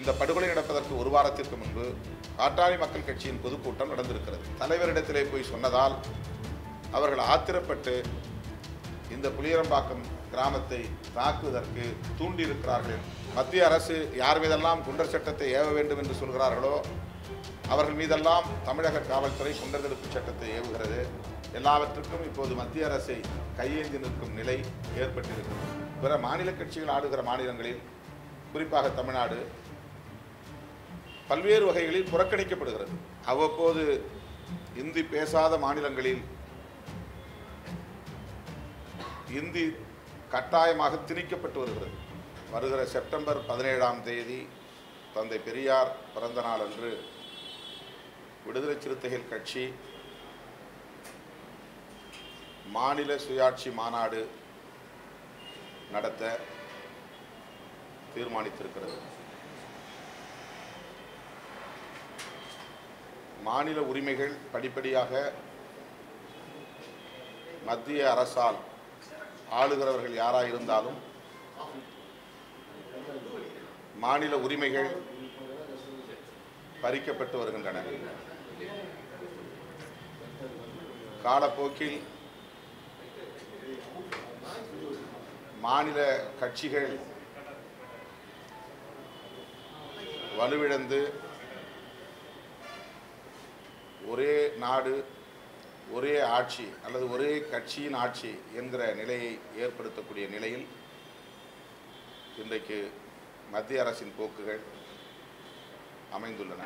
இந்த படுகொலை நடப்பதற்கு ஒரு வாரத்திற்கு முன்பு காட்டாளி மக்கள் கட்சியின் பொதுக்கூட்டம் நடந்திருக்கிறது. தலைவரிடத்திலே போய் சொன்னதால் அவர்கள் ஆத்திரப்பட்டு இந்த புளியரம்பாக்கம் கிராமத்தை தாக்குவதற்கு தூண்டியிருக்கிறார்கள். மத்திய அரசு யார் மீதெல்லாம் குண்டர் சட்டத்தை ஏவ வேண்டும் என்று சொல்கிறார்களோ அவர்கள் மீதெல்லாம் தமிழக காவல்துறை குண்டர் தடுப்பு சட்டத்தை ஏவுகிறது. எல்லாவற்றுக்கும் இப்போது மத்திய அரசை கையேந்தி நிற்கும் நிலை ஏற்பட்டிருக்கிறது. பிற மாநில கட்சிகள் ஆடுகிற மாநிலங்களில் குறிப்பாக தமிழ்நாடு பல்வேறு வகைகளில் புறக்கணிக்கப்படுகிறது. அவ்வப்போது இந்தி பேசாத மாநிலங்களில் இந்தி கட்டாயமாக திணிக்கப்பட்டு வருகிறது. வருகிற செப்டம்பர் பதினேழாம் தேதி தந்தை பெரியார் பிறந்த நாள் அன்று விடுதலை சிறுத்தைகள் கட்சி மாநில சுயாட்சி மாநாடு நடத்த தீர்மானித்திருக்கிறது. மாநில உரிமைகள் படிப்படியாக மத்திய அரசால் ஆளுகிறவர்கள் யாராக இருந்தாலும் மாநில உரிமைகள் பறிக்கப்பட்டு வருகின்றன. காலப்போக்கில் மாநில கட்சிகள் வலுவிழந்து ஒரே நாடு ஒரே ஆட்சி அல்லது ஒரே கட்சியின் ஆட்சி என்கிற நிலையை ஏற்படுத்தக்கூடிய நிலையில் இன்றைக்கு மத்திய அரசின் போக்குகள் அமைந்துள்ளன.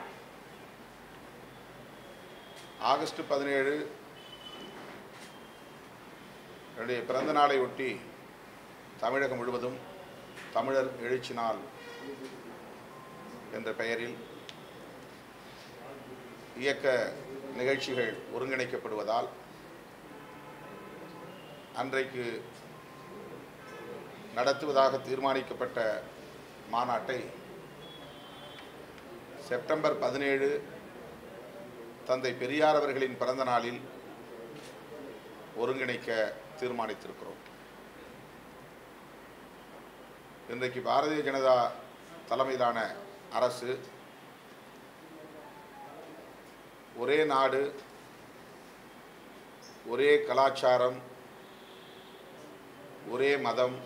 ஆகஸ்ட் பதினேழு என்னுடைய பிறந்த நாளை ஒட்டி தமிழகம் முழுவதும் தமிழர் எழுச்சி நாள் என்ற பெயரில் இயக்க நிகழ்ச்சிகள் ஒருங்கிணைக்கப்படுவதால் அன்றைக்கு நடத்துவதாக தீர்மானிக்கப்பட்ட மாநாட்டை செப்டம்பர் பதினேழு தந்தை பெரியார் அவர்களின் பிறந்த நாளில் ஒருங்கிணைக்க தீர்மானித்திருக்கிறோம். இன்றைக்கு பாரதிய ஜனதா தலைமையிலான அரசு ஒரே நாடு ஒரே கலாச்சாரம் ஒரே மதம்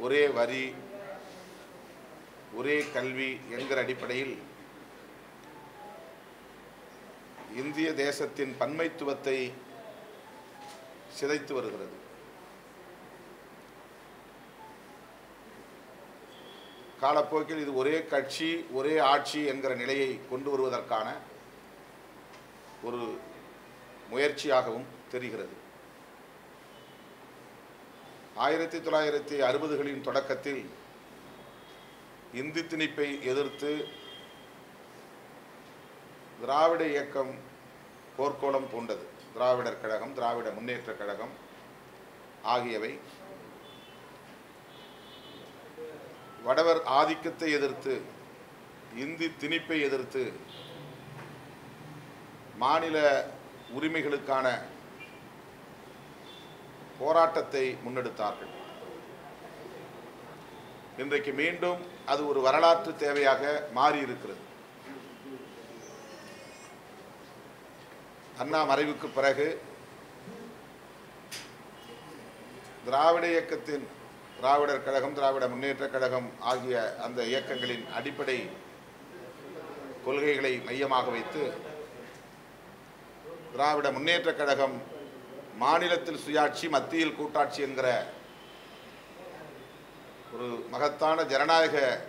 ஒரே வரி ஒரே கல்வி என்கிற அடிப்படையில் இந்திய தேசத்தின் பன்மைத்துவத்தை சிதைத்து வருகிறது. காலப்போக்கில் இது ஒரே கட்சி ஒரே ஆட்சி என்கிற நிலையை கொண்டு வருவதற்கான ஒரு முயற்சியாகவும் தெரிகிறது. ஆயிரத்தி தொள்ளாயிரத்தி அறுபதுகளின் தொடக்கத்தில் இந்தி திணிப்பை எதிர்த்து திராவிட இயக்கம் போர்க்கோளம் பூண்டது. திராவிடர் கழகம் திராவிட முன்னேற்றக் கழகம் ஆகியவை வடவர் ஆதிக்கத்தை எதிர்த்து இந்தி திணிப்பை எதிர்த்து மாநில உரிமைகளுக்கான போராட்டத்தை முன்னெடுத்தார்கள். இன்றைக்கு மீண்டும் அது ஒரு வரலாற்று தேவையாக மாறி இருக்கிறது அண்ணா மறைவுக்கு பிறகு திராவிட இயக்கத்தின் திராவிடர் கழகம் திராவிட முன்னேற்றக் கழகம் ஆகிய அந்த இயக்கங்களின் அடிப்படை கொள்கைகளை மையமாக வைத்து திராவிட முன்னேற்றக் கழகம் மாநிலத்தில் சுயாட்சி மத்தியில் கூட்டாட்சி என்கிற ஒரு மகத்தான ஜனநாயக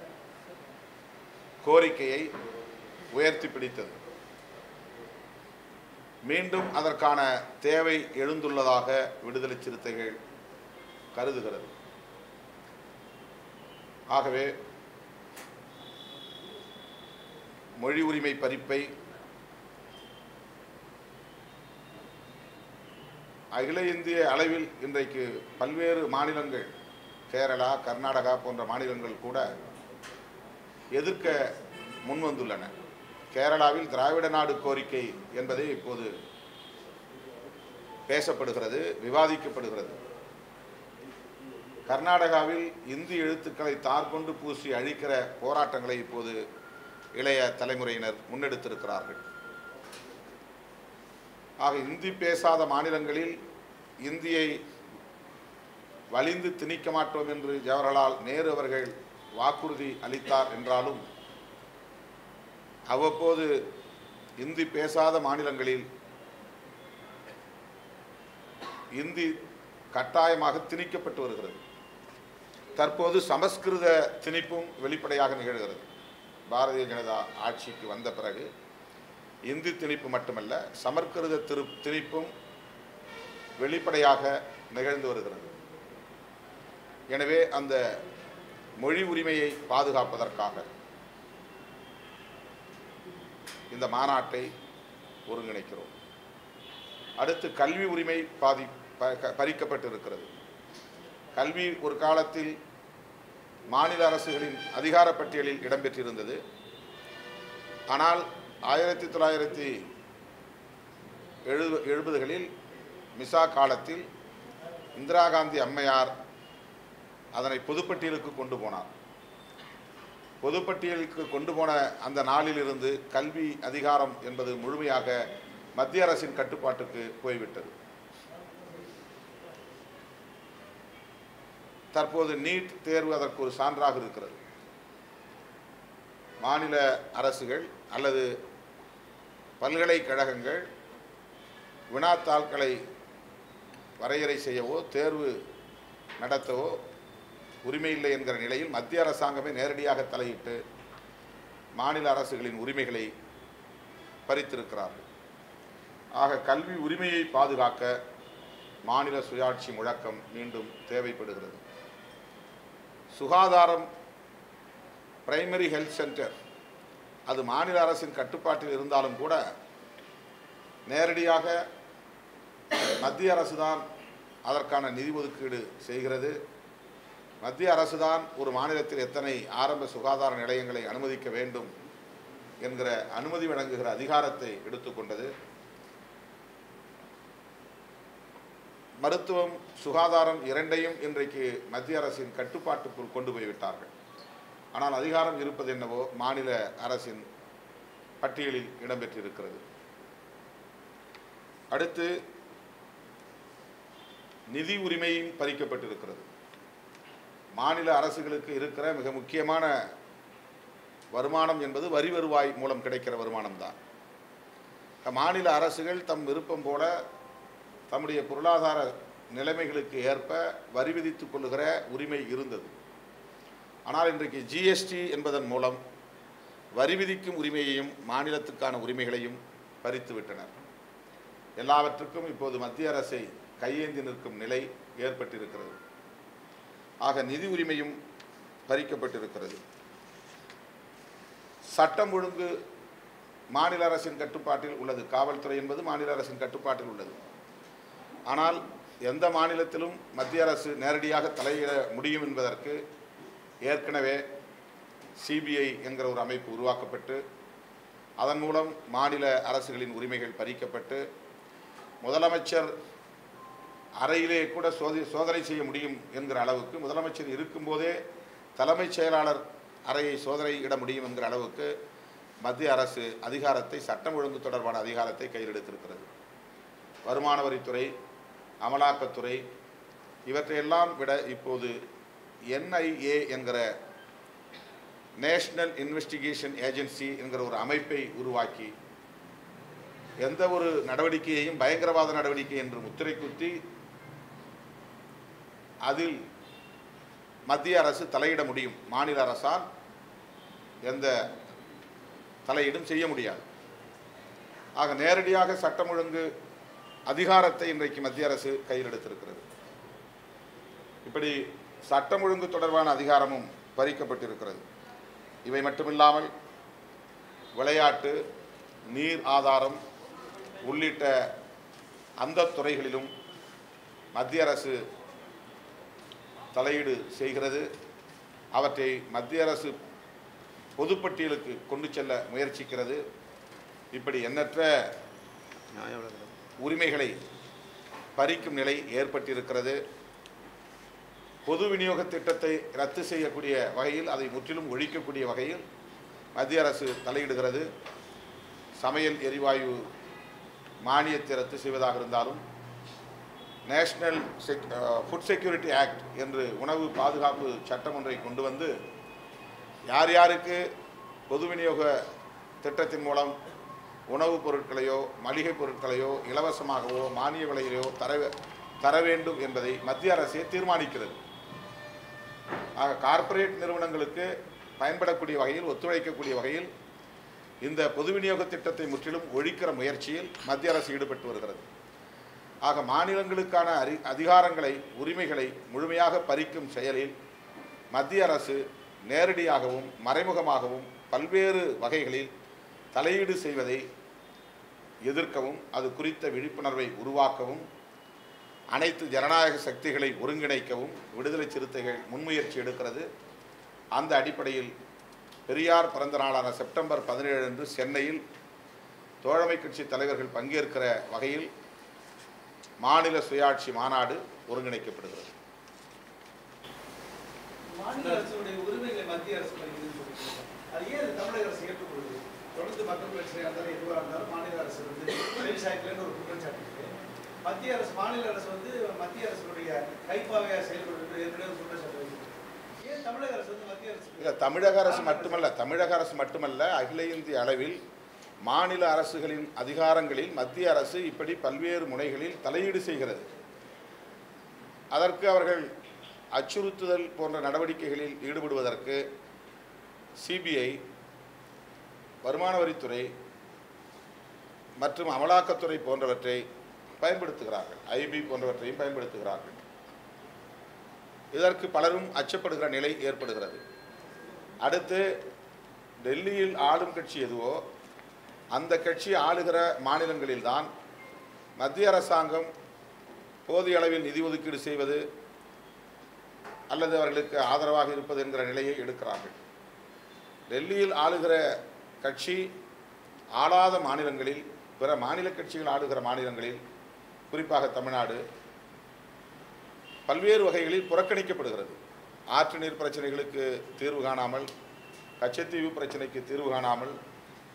கோரிக்கையை உயர்த்தி பிடித்தது. மீண்டும் அதற்கான தேவை எழுந்துள்ளதாக விடுதலை சிறுத்தைகள் கருதுகிறது. ஆகவே மொழி உரிமை பறிப்பை அகில இந்திய அளவில் இன்றைக்கு பல்வேறு மாநிலங்கள் கேரளா கர்நாடகா போன்ற மாநிலங்கள் கூட எதிர்க்க முன்வந்துள்ளன. கேரளாவில் திராவிட நாடு கோரிக்கை என்பதே இப்போது பேசப்படுகிறது விவாதிக்கப்படுகிறது. கர்நாடகாவில் இந்தி எழுத்துக்களை தார்கொண்டு பூசி அழிக்கிற போராட்டங்களை இப்போது இளைய தலைமுறையினர் முன்னெடுத்திருக்கிறார்கள். ஆக இந்தி பேசாத மாநிலங்களில் இந்தியை வலிந்து திணிக்க மாட்டோம் என்று ஜவஹர்லால் நேரு அவர்கள் வாக்குறுதி அளித்தார் என்றாலும் அவ்வப்போது இந்தி பேசாத மாநிலங்களில் இந்தி கட்டாயமாக திணிக்கப்பட்டு வருகிறது. தற்போது சமஸ்கிருத திணிப்பும் வெளிப்படையாக நிகழ்கிறது. பாரதிய ஜனதா ஆட்சிக்கு வந்த பிறகு இந்தி திணிப்பு மட்டுமல்ல சமஸ்கிருத திரு திணிப்பும் வெளிப்படையாக நிகழ்ந்து வருகிறது. எனவே அந்த மொழி உரிமையை பாதுகாப்பதற்காக இந்த மாநாட்டை ஒருங்கிணைக்கிறோம். அடுத்து கல்வி உரிமை பாதி ப- க- பறிக்கப்பட்டு இருக்கிறது கல்வி ஒரு காலத்தில் மாநில அரசுகளின் அதிகார பட்டியலில் இடம்பெற்றிருந்தது. ஆனால் ஆயிரத்தி தொள்ளாயிரத்தி எழுபது எழுபதுகளில் மிசா காலத்தில் இந்திரா காந்தி அம்மையார் அதனை பொதுப்பட்டியலுக்கு கொண்டு போனார். பொதுப்பட்டியலுக்கு கொண்டு போன அந்த நாளிலிருந்து கல்வி அதிகாரம் என்பது முழுமையாக மத்திய அரசின் கட்டுப்பாட்டுக்கு போய்விட்டது. தற்போது நீட் தேர்வு அதற்கு ஒரு சான்றாக இருக்கிறது. மாநில அரசுகள் அல்லது பல்கலைக்கழகங்கள் வினாத்தாள்களை வரையறை செய்யவோ தேர்வு நடத்தவோ உரிமை இல்லை என்கிற நிலையில் மத்திய அரசாங்கமே நேரடியாக தலையிட்டு மாநில அரசுகளின் உரிமைகளை பறித்திருக்கிறார்கள். ஆக கல்வி உரிமையை பாதுகாக்க மாநில சுயாட்சி முழக்கம் மீண்டும் தேவைப்படுகிறது. சுகாதாரம் பிரைமரி ஹெல்த் சென்டர் அது மாநில அரசின் கட்டுப்பாட்டில் இருந்தாலும் கூட நேரடியாக மத்திய அரசு தான் அதற்கான நிதி ஒதுக்கீடு செய்கிறது. மத்திய அரசு தான் ஒரு மாநிலத்தில் எத்தனை ஆரம்ப சுகாதார நிலையங்களை அனுமதிக்க வேண்டும் என்கிற அனுமதி வழங்குகிற அதிகாரத்தை எடுத்துக்கொண்டது மருத்துவம் சுகாதாரம் இரண்டையும் இன்றைக்கு மத்திய அரசின் கட்டுப்பாட்டுக்குள் கொண்டு போய்விட்டார்கள். ஆனால் அதிகாரம் இருப்பது என்னவோ மாநில அரசின் பட்டியலில் இடம்பெற்றிருக்கிறது. அடுத்து நிதி உரிமையும் பறிக்கப்பட்டிருக்கிறது. மாநில அரசுகளுக்கு இருக்கிற மிக முக்கியமான வருமானம் என்பது வரி வருவாய் மூலம் கிடைக்கிற வருமானம்தான். மாநில அரசுகள் தம் விருப்பம் போல தம்முடைய பொருளாதார நிலைமைகளுக்கு ஏற்ப வரி விதித்துக் கொள்ளுகிற உரிமை இருந்தது. ஆனால் இன்றைக்கு ஜிஎஸ்டி என்பதன் மூலம் வரி விதிக்கும் உரிமையையும் மாநிலத்துக்கான உரிமைகளையும் பறித்து விட்டனர். எல்லாவற்றுக்கும் இப்போது மத்திய அரசை கையேந்தி நிற்கும் நிலை ஏற்பட்டிருக்கிறது. ஆக நிதி உரிமையும் பறிக்கப்பட்டிருக்கிறது. சட்டம் ஒழுங்கு மாநில அரசின் கட்டுப்பாட்டில் உள்ளது. காவல்துறை என்பது மாநில அரசின் கட்டுப்பாட்டில் உள்ளது. ஆனால் எந்த மாநிலத்திலும் மத்திய அரசு நேரடியாக தலையிட முடியும் என்பதற்கு ஏற்கனவே சிபிஐ என்கிற ஒரு அமைப்பு உருவாக்கப்பட்டு அதன் மூலம் மாநில அரசுகளின் உரிமைகள் பறிக்கப்பட்டு முதலமைச்சர் அறையிலே கூட சோதி சோதனை செய்ய முடியும் என்கிற அளவுக்கு முதலமைச்சர் இருக்கும்போதே தலைமைச் செயலாளர் அறையை சோதனையிட முடியும் என்கிற அளவுக்கு மத்திய அரசு அதிகாரத்தை சட்டம் ஒழுங்கு தொடர்பான அதிகாரத்தை கையில் எடுத்திருக்கிறது. வருமான வரித்துறை அமலாக்கத்துறை இவற்றையெல்லாம் விட இப்போது என்ஐஏ என்கிற நேஷ்னல் இன்வெஸ்டிகேஷன் ஏஜென்சி என்கிற ஒரு அமைப்பை உருவாக்கி எந்த ஒரு நடவடிக்கையையும் பயங்கரவாத நடவடிக்கை என்று முத்திரை குத்தி அதில் மத்திய அரசு தலையிட முடியும். மாநில அரசால் எந்த தலையீடும் செய்ய முடியாது. ஆக நேரடியாக சட்டம் ஒழுங்கு அதிகாரத்தை இன்றைக்கு மத்திய அரசு கையில் எடுத்திருக்கிறது. இப்படி சட்டம் ஒழுங்கு தொடர்பான அதிகாரமும் பறிக்கப்பட்டிருக்கிறது. இவை மட்டுமில்லாமல் விளையாட்டு நீர் ஆதாரம் உள்ளிட்ட அந்த துறைகளிலும் மத்திய அரசு தலையீடு செய்கிறது. அவற்றை மத்திய அரசு பொதுப்பட்டியலுக்கு கொண்டு செல்ல முயற்சிக்கிறது. இப்படி எண்ணற்ற உரிமைகளை பறிக்கும் நிலை ஏற்பட்டிருக்கிறது. பொது விநியோக திட்டத்தை ரத்து செய்யக்கூடிய வகையில் அதை முற்றிலும் ஒழிக்கக்கூடிய வகையில் மத்திய அரசு தலையிடுகிறது. சமையல் எரிவாயு மானியத்தை ரத்து செய்வதாக இருந்தாலும் national check food security act என்று உணவு பாதுகாப்பு சட்டம் ஒன்றை கொண்டு வந்து யார் யாருக்கு பொது விநியோக திட்டத்தின் மூலம் உணவுப் பொருட்களையோ மளிகை பொருட்களையோ இலவசமாகவோ மானிய விலையிலோ தர தர வேண்டும் என்பதை மத்திய அரசே தீர்மானிக்கிறது. ஆக கார்ப்பரேட் நிறுவனங்களுக்கு பயன்படக்கூடிய வகையில் ஒத்துழைக்கக்கூடிய வகையில் இந்த பொது விநியோக திட்டத்தை முற்றிலும் ஒழிக்கிற முயற்சியில் மத்திய அரசு ஈடுபட்டு வருகிறது. ஆக மாநிலங்களுக்கான அறி அதிகாரங்களை உரிமைகளை முழுமையாக பறிக்கும் செயலில் மத்திய அரசு நேரடியாகவும் மறைமுகமாகவும் பல்வேறு வகைகளில் தலையீடு செய்வதை எதிர்க்கவும் அது குறித்த விழிப்புணர்வை உருவாக்கவும் அனைத்து ஜனநாயக சக்திகளை ஒருங்கிணைக்கவும் விடுதலை சிறுத்தைகள் முன்முயற்சி எடுக்கிறது. அந்த அடிப்படையில் பெரியார் பிறந்த நாளான செப்டம்பர் பதினேழு அன்று சென்னையில் தோழமை கட்சி தலைவர்கள் பங்கேற்கிற வகையில் மாநில சுயாட்சி மாநாடு ஒருங்கிணைக்கப்படுகிறது. மாநில அரசுடைய உரிமைகளை மத்திய அரசு அது ஏன் தமிழக அரசு தொடர்ந்து மக்கள் பிரச்சனையாக இருந்தாலும் எதுவாக இருந்தாலும் மாநில அரசு வந்து விவசாயத்துலேருந்து ஒரு குற்றச்சாட்டு இருக்கு மத்திய அரசு மாநில அரசு வந்து மத்திய அரசுடைய கைப்பாவையாக செயல்படுறது ஏற்கனவே ஒரு குற்றச்சாட்டு ஏன் தமிழக அரசு வந்து மத்திய அரசு இல்லை தமிழக அரசு மட்டுமல்ல தமிழக அரசு மட்டுமல்ல அகில இந்திய அளவில் மாநில அரசுகளின் அதிகாரங்களில் மத்திய அரசு இப்படி பல்வேறு முனைகளில் தலையீடு செய்கிறது. அதற்கு அவர்கள் அச்சுறுத்துதல் போன்ற நடவடிக்கைகளில் ஈடுபடுவதற்கு சிபிஐ வருமான வரித்துறை மற்றும் அமலாக்கத்துறை போன்றவற்றை பயன்படுத்துகிறார்கள். ஐபி போன்றவற்றையும் பயன்படுத்துகிறார்கள். இதற்கு பலரும் அச்சப்படுகிற நிலை ஏற்படுகிறது. அடுத்து டெல்லியில் ஆளும் கட்சி எதுவோ அந்த கட்சி ஆளுகிற மாநிலங்களில்தான் மத்திய அரசாங்கம் போதிய அளவில் நிதி ஒதுக்கீடு செய்வது அல்லது அவர்களுக்கு ஆதரவாக இருப்பது என்கிற நிலையை எடுக்கிறார்கள். டெல்லியில் ஆளுகிற கட்சி ஆளாத மாநிலங்களில் பிற மாநில கட்சிகள் ஆளுகிற மாநிலங்களில் குறிப்பாக தமிழ்நாடு பல்வேறு வகைகளில் புறக்கணிக்கப்படுகிறது. ஆற்று நீர் பிரச்சனைகளுக்கு தீர்வு காணாமல் கச்சத்தீவு பிரச்சனைக்கு தீர்வு காணாமல்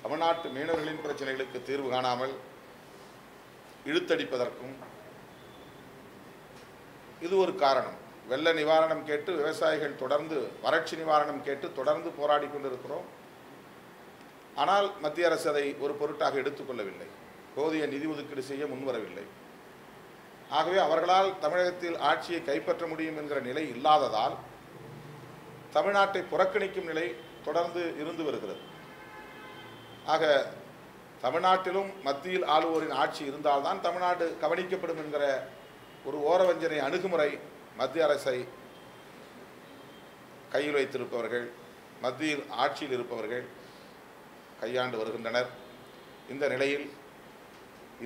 தமிழ்நாட்டு மீனவர்களின் பிரச்சனைகளுக்கு தீர்வு காணாமல் இழுத்தடிப்பதற்கும் இது ஒரு காரணம். வெள்ள நிவாரணம் கேட்டு விவசாயிகள் தொடர்ந்து வறட்சி நிவாரணம் கேட்டு தொடர்ந்து போராடி கொண்டிருக்கிறோம். ஆனால் மத்திய அரசு அதை ஒரு பொருட்டாக எடுத்துக்கொள்ளவில்லை போதிய நிதி ஒதுக்கீடு செய்ய முன்வரவில்லை. ஆகவே அவர்களால் தமிழகத்தில் ஆட்சியை கைப்பற்ற முடியும் என்கிற நிலை இல்லாததால் தமிழ்நாட்டை புறக்கணிக்கும் நிலை தொடர்ந்து இருந்து வருகிறது. ஆக தமிழ்நாட்டிலும் மத்தியில் ஆளுவோரின் ஆட்சி இருந்தால்தான் தமிழ்நாடு கவனிக்கப்படும் என்கிற ஒரு ஓரவஞ்சனை அணுகுமுறை மத்திய அரசை கையில் வைத்திருப்பவர்கள் மத்தியில் ஆட்சியில் இருப்பவர்கள் கையாண்டு வருகின்றனர். இந்த நிலையில்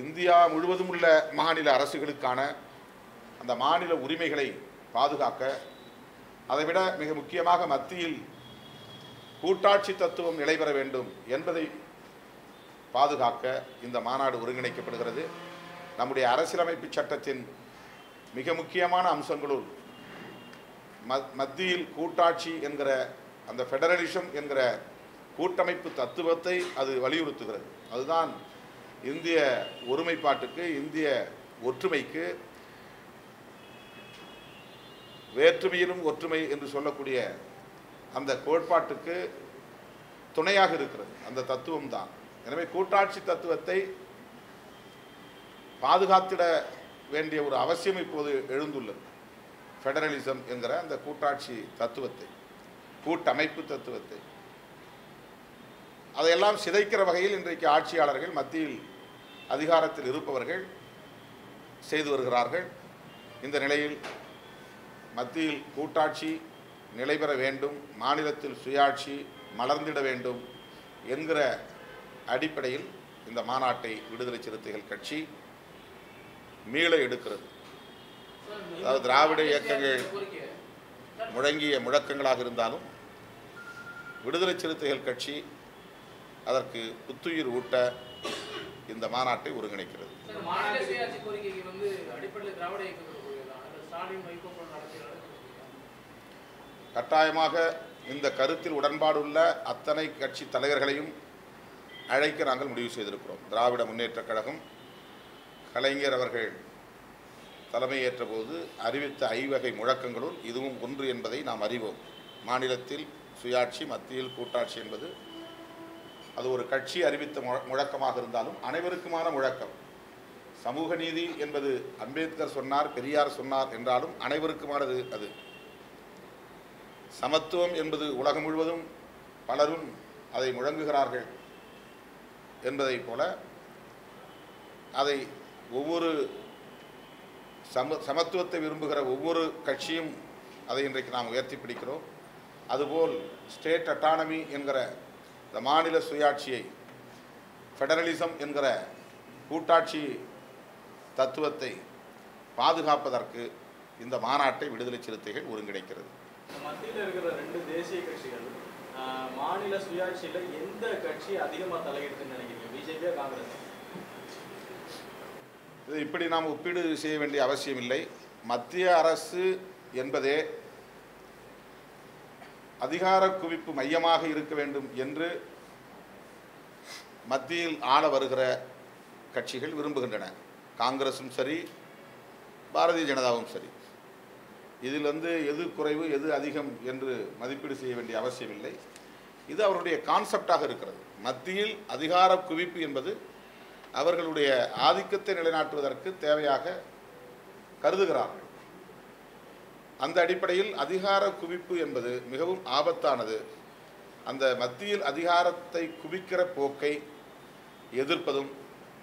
இந்தியா முழுவதும் உள்ள மாநில அரசுகளுக்கான அந்த மாநில உரிமைகளை பாதுகாக்க அதைவிட மிக முக்கியமாக மத்தியில் கூட்டாட்சி தத்துவம் நிலைபெற வேண்டும் என்பதை பாதுகாக்க இந்த மாநாடு ஒருங்கிணைக்கப்படுகிறது. நம்முடைய அரசியலமைப்பு சட்டத்தின் மிக முக்கியமான அம்சங்களுள் மத் மத்தியில் கூட்டாட்சி என்கிற அந்த ஃபெடரலிசம் என்கிற கூட்டமைப்பு தத்துவத்தை அது வலியுறுத்துகிறது. அதுதான் இந்திய ஒருமைப்பாட்டுக்கு இந்திய ஒற்றுமைக்கு வேற்றுமையிலும் ஒற்றுமை என்று சொல்லக்கூடிய அந்த கோட்பாட்டுக்கு துணையாக இருக்கிறது. அந்த தத்துவம் தான். எனவே கூட்டாட்சி தத்துவத்தை பாதுகாத்திட வேண்டிய ஒரு அவசியம் இப்போது எழுந்துள்ளது. ஃபெடரலிசம் என்கிற அந்த கூட்டாட்சி தத்துவத்தை கூட்டமைப்பு தத்துவத்தை. அதையெல்லாம் சிதைக்கிற வகையில் இன்றைக்கு ஆட்சியாளர்கள் மத்தியில் அதிகாரத்தில் இருப்பவர்கள் செய்து வருகிறார்கள். இந்த நிலையில் மத்தியில் கூட்டாட்சி நிலைபெற வேண்டும் மாநிலத்தில் சுயாட்சி மலர்ந்திட வேண்டும் என்கிற அடிப்படையில் இந்த மாநாட்டை விடுதலை சிறுத்தைகள் கட்சி மீள எடுக்கிறது. அதாவது திராவிட இயக்கங்கள் முழங்கிய முழக்கங்களாக இருந்தாலும் விடுதலை சிறுத்தைகள் கட்சி அதற்கு புத்துயிர் ஊட்ட இந்த மாநாட்டை ஒருங்கிணைக்கிறது. கட்டாயமாக இந்த கருத்தில் உடன்பாடுள்ள அத்தனை கட்சி தலைவர்களையும் அழைக்க நாங்கள் முடிவு செய்திருக்கிறோம். திராவிட முன்னேற்றக் கழகம் கலைஞர் அவர்கள் தலைமையேற்ற போது அறிவித்த ஐவகை முழக்கங்களுள் இதுவும் ஒன்று என்பதை நாம் அறிவோம். மாநிலத்தில் சுயாட்சி மத்தியில் கூட்டாட்சி என்பது அது ஒரு கட்சி அறிவித்த முழ- முழக்கமாக இருந்தாலும் அனைவருக்குமான முழக்கம். சமூக நீதி என்பது அம்பேத்கர் சொன்னார் பெரியார் சொன்னார் என்றாலும் அனைவருக்குமானது அது. சமத்துவம் என்பது உலகம் முழுவதும் பலரும் அதை முழங்குகிறார்கள் என்பதைப் போல அதை ஒவ்வொரு சம சமத்துவத்தை விரும்புகிற ஒவ்வொரு கட்சியும் அதை இன்றைக்கு நாம் உயர்த்தி பிடிக்கிறோம். அதுபோல் ஸ்டேட் அட்டானமி என்கிற இந்த மாநில சுயாட்சியை ஃபெடரலிசம் என்கிற கூட்டாட்சி தத்துவத்தை பாதுகாப்பதற்கு இந்த மாநாட்டை விடுதலை சிறுத்தைகள் ஒருங்கிணைக்கிறது. மத்தியில் இருக்கிற ரெண்டு தேசிய கட்சிகள் மாநில சுயாட்சியில எந்த கட்சி அதிகமா தலையிடுதுன்னு நினைக்கிறீங்க? பிஜேபியா காங்கிரஸ்? இது இப்படி நாம் ஒப்பீடு செய்ய வேண்டிய அவசியமில்லை. மத்திய அரசு என்பதே அதிகார குவிப்பு மையமாக இருக்க வேண்டும் என்று மத்தியில் ஆள வருகிற கட்சிகள் விரும்புகின்றன. காங்கிரஸும் சரி பாரதிய ஜனதாவும் சரி. இதில் வந்து எது குறைவு எது அதிகம் என்று மதிப்பீடு செய்ய வேண்டிய அவசியமில்லை. இது அவருடைய கான்செப்டாக இருக்கிறது. மத்தியில் அதிகார குவிப்பு என்பது அவர்களுடைய ஆதிக்கத்தை நிலைநாட்டுவதற்கு தேவையாக கருதுகிறார்கள். அந்த அடிப்படையில் அதிகார குவிப்பு என்பது மிகவும் ஆபத்தானது. அந்த மத்தியில் அதிகாரத்தை குவிக்கிற போக்கை எதிர்ப்பதும்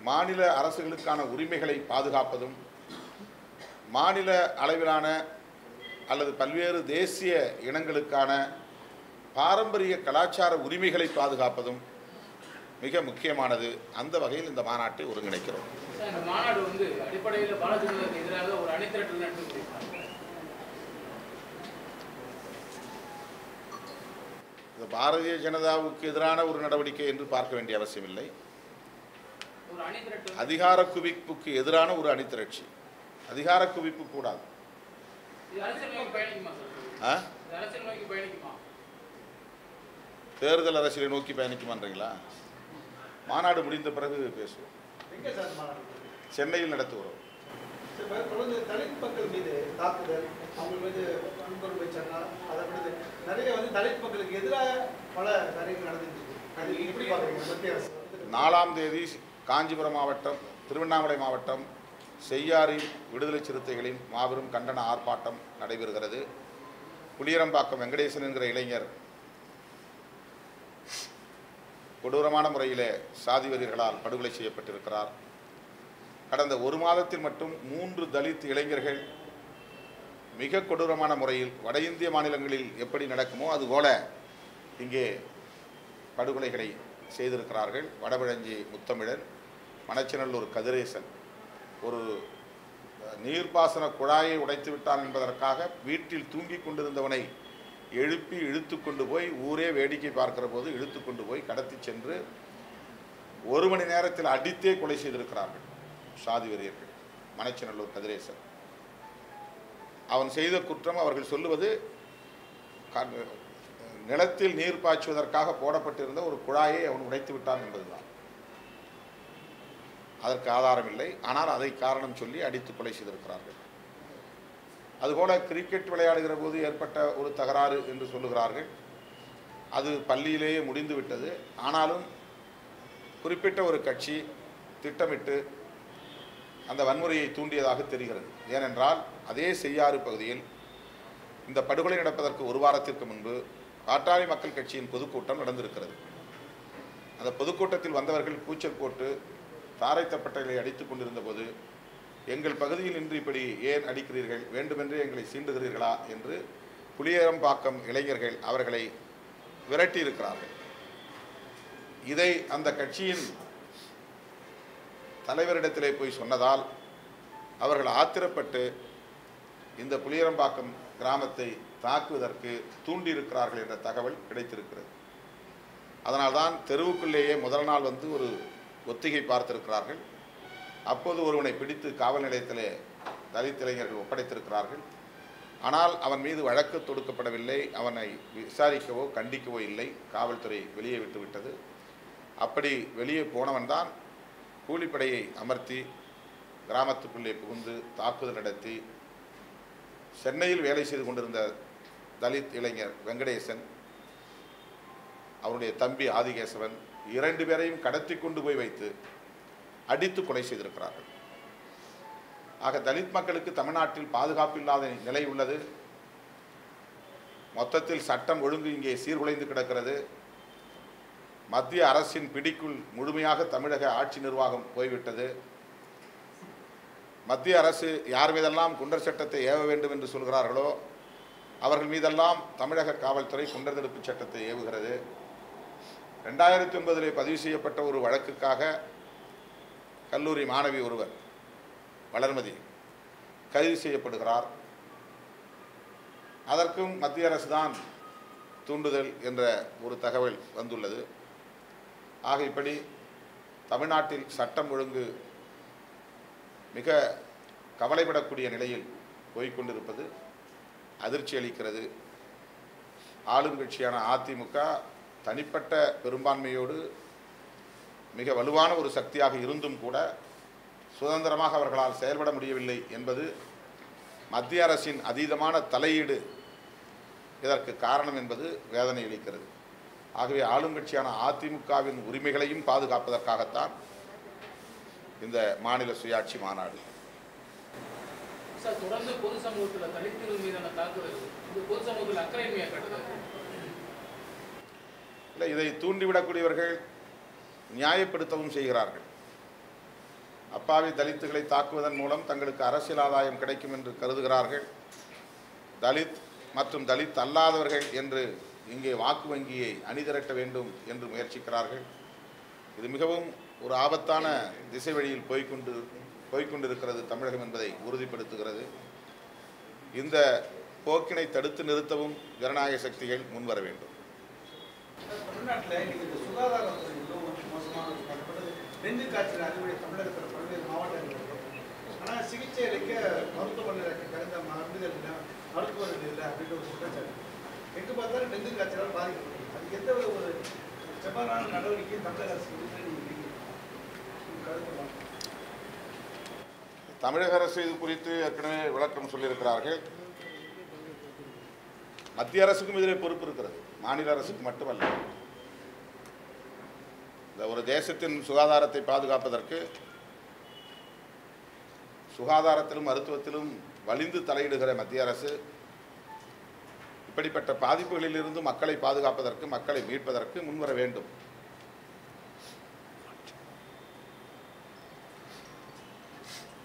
மாநில அரசுகளுக்கான உரிமைகளை பாதுகாப்பதும் மாநில அளவிலான அல்லது பல்வேறு தேசிய இனங்களுக்கான பாரம்பரிய கலாச்சார உரிமைகளை பாதுகாப்பதும் மிக முக்கியமானது. அந்த வகையில் இந்த மாநாட்டை ஒருங்கிணைக்கிறோம். மாநாடு வந்து அடிப்படையில் பாலச்சந்திரனுக்கு எதிராக ஒரு அணிதிரட்டல் நடத்தி இது பாரதிய ஜனதாவுக்கு எதிரான ஒரு நடவடிக்கை என்று பார்க்க வேண்டிய அவசியமில்லை. அதிகார குவிப்புக்கு எதிரான ஒரு அணிதிரட்சி. அதிகார குவிப்பு கூடாது. இது அரசியல் நோக்கி பயணிக்குமா சார்? ஆ? இது அரசியல் நோக்கி பயணிக்குமா? தேர்தல் அரசியலை நோக்கி பயணிக்குமான்றீங்களா? மாநாடு முடிந்த பிறகு பேசுவோம். எங்க சார் மாநாடு சென்னையில் நடத்துகிறோம். சரி, தலித் மக்கள் மீது தாக்குதல் அவங்க மீது வன்கொடுமை சட்டம் அதை விடுது நிறைய வந்து தலித் மக்களுக்கு எதிராக பல நிறைய நடந்துட்டு அது எப்படி பாக்குறீங்க மத்திய அரசு? நாலாம் தேதி காஞ்சிபுரம் மாவட்டம் திருவண்ணாமலை மாவட்டம் செய்யாறில் விடுதலை சிறுத்தைகளின் மாபெரும் கண்டன ஆர்ப்பாட்டம் நடைபெறுகிறது. புளியரம்பாக்கம் வெங்கடேசன் என்கிற இளைஞர் கொடூரமான முறையிலே சாதி படுகொலை செய்யப்பட்டிருக்கிறார். கடந்த ஒரு மாதத்தில் மட்டும் மூன்று தலித் இளைஞர்கள் மிக கொடூரமான முறையில் வட இந்திய மாநிலங்களில் எப்படி நடக்குமோ அதுபோல இங்கே படுகொலைகளை செய்திருக்கிறார்கள். வடபழஞ்சி முத்தமிழன் மணச்சநல்லூர் கதிரேசன். ஒரு நீர்ப்பாசன குழாயை உடைத்து விட்டான் என்பதற்காக வீட்டில் தூங்கிக் கொண்டிருந்தவனை எழுப்பி இழுத்து கொண்டு போய் ஊரே வேடிக்கை பார்க்கிற போது இழுத்து கொண்டு போய் கடத்தி சென்று ஒரு மணி நேரத்தில் அடித்தே கொலை செய்திருக்கிறார்கள். சாதி வெறியர்கள் மணச்சநல்லூர் கதிரேசன். அவன் செய்த குற்றம் அவர்கள் சொல்லுவது க- நிலத்தில் நீர் பாய்ச்சுவதற்காக போடப்பட்டிருந்த ஒரு குழாயை அவன் உடைத்து விட்டான் என்பதுதான். அதற்கு ஆதாரம் இல்லை. ஆனால் அதை காரணம் சொல்லி அடித்து கொலை செய்திருக்கிறார்கள். அதுபோல கிரிக்கெட் விளையாடுகிற போது ஏற்பட்ட ஒரு தகராறு என்று சொல்லுகிறார்கள். அது பள்ளியிலேயே முடிந்து விட்டது ஆனாலும் குறிப்பிட்ட ஒரு கட்சி திட்டமிட்டு அந்த வன்முறையை தூண்டியதாக தெரிகிறது. ஏனென்றால் அதே செய்யாறு பகுதியில் இந்த படுகொலை நடப்பதற்கு ஒரு வாரத்திற்கு முன்பு காட்டாளி மக்கள் கட்சியின் பொதுக்கூட்டம் நடந்திருக்கிறது. அந்த பொதுக்கூட்டத்தில் வந்தவர்கள் கூச்சல் போட்டு தாரை தப்பட்டைகளை அடித்துக் கொண்டிருந்த போது எங்கள் பகுதியில் இன்று இப்படி ஏன் அடிக்கிறீர்கள்? வேண்டுமென்றே எங்களை சீண்டுகிறீர்களா? என்று புளியரம்பாக்கம் இளைஞர்கள் அவர்களை விரட்டியிருக்கிறார்கள். இதை அந்த கட்சியின் தலைவரிடத்திலே போய் சொன்னதால் அவர்கள் ஆத்திரப்பட்டு இந்த புளியரம்பாக்கம் கிராமத்தை தாக்குவதற்கு தூண்டியிருக்கிறார்கள் என்ற தகவல் கிடைத்திருக்கிறது. அதனால்தான் தெருவுக்குள்ளேயே முதல் நாள் வந்து ஒரு ஒத்திகை பார்த்திருக்கிறார்கள். அப்போது ஒருவனை பிடித்து காவல் நிலையத்திலே தலித் இளைஞர்கள் ஒப்படைத்திருக்கிறார்கள். ஆனால் அவன் மீது வழக்கு தொடுக்கப்படவில்லை. அவனை விசாரிக்கவோ கண்டிக்கவோ இல்லை. காவல்துறை வெளியே விட்டுவிட்டது. அப்படி வெளியே போனவன் தான் கூலிப்படையை அமர்த்தி கிராமத்துக்குள்ளே புகுந்து தாக்குதல் நடத்தி சென்னையில் வேலை செய்து கொண்டிருந்த தலித் இளைஞர் வெங்கடேசன் அவருடைய தம்பி ஆதிகேசவன் இரண்டு பேரையும் கடத்தி கொண்டு போய் வைத்து அடித்து கொலை செய்திருக்கிறார்கள். ஆக தலித் மக்களுக்கு தமிழ்நாட்டில் பாதுகாப்பு இல்லாத நிலை உள்ளது. மொத்தத்தில் சட்டம் ஒழுங்கு இங்கே சீர்குலைந்து கிடக்கிறது. மத்திய அரசின் பிடிக்குள் முழுமையாக தமிழக ஆட்சி நிர்வாகம் போய்விட்டது. மத்திய அரசு யார் மீதெல்லாம் குண்டர் சட்டத்தை ஏவ வேண்டும் என்று சொல்கிறார்களோ அவர்கள் மீதெல்லாம் தமிழக காவல்துறை குண்டர் தடுப்பு சட்டத்தை ஏவுகிறது. ரெண்டாயிரத்தி ஒன்பதிலே பதிவு செய்யப்பட்ட ஒரு வழக்குக்காக கல்லூரி மாணவி ஒருவர் வளர்மதி கைது செய்யப்படுகிறார். அதற்கும் மத்திய அரசு தான் தூண்டுதல் என்ற ஒரு தகவல் வந்துள்ளது. ஆக இப்படி தமிழ்நாட்டில் சட்டம் ஒழுங்கு மிக கவலைப்படக்கூடிய நிலையில் போய்க்கொண்டிருப்பது அதிர்ச்சி அளிக்கிறது. ஆளும் கட்சியான அதிமுக தனிப்பட்ட பெரும்பான்மையோடு மிக வலுவான ஒரு சக்தியாக இருந்தும் கூட சுதந்திரமாக அவர்களால் செயல்பட முடியவில்லை என்பது மத்திய அரசின் அதீதமான தலையீடு இதற்கு காரணம் என்பது வேதனை அளிக்கிறது. ஆகவே ஆளும் கட்சியான அதிமுகவின் உரிமைகளையும் பாதுகாப்பதற்காகத்தான் இந்த மாநில சுயாட்சி மாநாடு. சார் தொடர்ந்து பொது சமூகத்துல தலித்துகள் மீதான தாக்குதல் இது பொது சமூகத்தில் அக்கறைமையாக கட்டுது இல்லை இதை தூண்டிவிடக்கூடியவர்கள் நியாயப்படுத்தவும் செய்கிறார்கள். அப்பாவி தலித்துகளை தாக்குவதன் மூலம் தங்களுக்கு அரசியல் ஆதாயம் கிடைக்கும் என்று கருதுகிறார்கள். தலித் மற்றும் தலித் அல்லாதவர்கள் என்று இங்கே வாக்கு வங்கியை அணிதிரட்ட வேண்டும் என்று முயற்சிக்கிறார்கள். இது மிகவும் ஒரு ஆபத்தான திசை வழியில் போய்க்கொண்டு போய்கொண்டிருக்கிறது தமிழகம் என்பதை உறுதிப்படுத்துகிறது. இந்த போக்கினை தடுத்து நிறுத்தவும் ஜனநாயக சக்திகள் முன்வர வேண்டும். ஆனால் சிகிச்சை அளிக்க மருத்துவமனையில் கடந்த மருந்துகள் இல்லை மருத்துவர்கள் இல்லை அப்படின்ற ஒரு குற்றச்சாட்டு. எங்கே பார்த்தாலும் டெங்கு காய்ச்சலால் பாதிக்கப்படுது. அது எந்த ஒரு ஒரு செவ்வாறான நடவடிக்கையும் தமிழக அரசு எடுக்கணும்னு தமிழக அரசு இது குறித்து ஏற்கனவே விளக்கம் சொல்லியிருக்கிறார்கள். மத்திய அரசுக்கும் இதிலே பொறுப்பு இருக்கிறது. மாநில அரசுக்கு மட்டுமல்ல. இந்த ஒரு தேசத்தின் சுகாதாரத்தை பாதுகாப்பதற்கு சுகாதாரத்திலும் மருத்துவத்திலும் வலிந்து தலையிடுகிற மத்திய அரசு இப்படிப்பட்ட பாதிப்புகளிலிருந்து மக்களை பாதுகாப்பதற்கு மக்களை மீட்பதற்கு முன்வர வேண்டும்.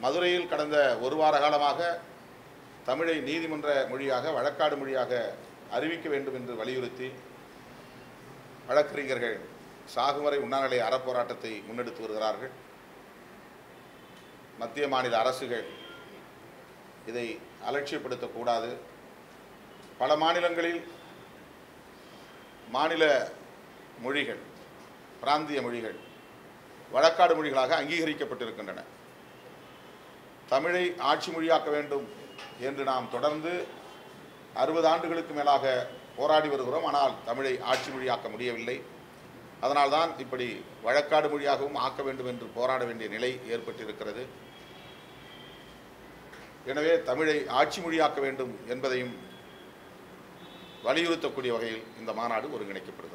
மதுரையில் கடந்த ஒரு வார காலமாக தமிழை நீதிமன்ற மொழியாக வழக்காடு மொழியாக அறிவிக்க வேண்டும் என்று வலியுறுத்தி வழக்கறிஞர்கள் சாகுவரை உண்ணாநிலை அறப்போராட்டத்தை முன்னெடுத்து வருகிறார்கள். மத்திய மாநில அரசுகள் இதை அலட்சியப்படுத்தக்கூடாது. பல மாநிலங்களில் மாநில மொழிகள் பிராந்திய மொழிகள் வழக்காடு மொழிகளாக அங்கீகரிக்கப்பட்டிருக்கின்றன. தமிழை ஆட்சி மொழியாக்க வேண்டும் என்று நாம் தொடர்ந்து அறுபது ஆண்டுகளுக்கு மேலாக போராடி வருகிறோம். ஆனால் தமிழை ஆட்சி மொழியாக்க முடியவில்லை. அதனால்தான் இப்படி வழக்காடு மொழியாகவும் ஆக்க வேண்டும் என்று போராட வேண்டிய நிலை ஏற்பட்டிருக்கிறது. எனவே தமிழை ஆட்சி மொழியாக்க வேண்டும் என்பதையும் வலியுறுத்தக்கூடிய வகையில் இந்த மாநாடு ஒருங்கிணைக்கப்படுகிறது.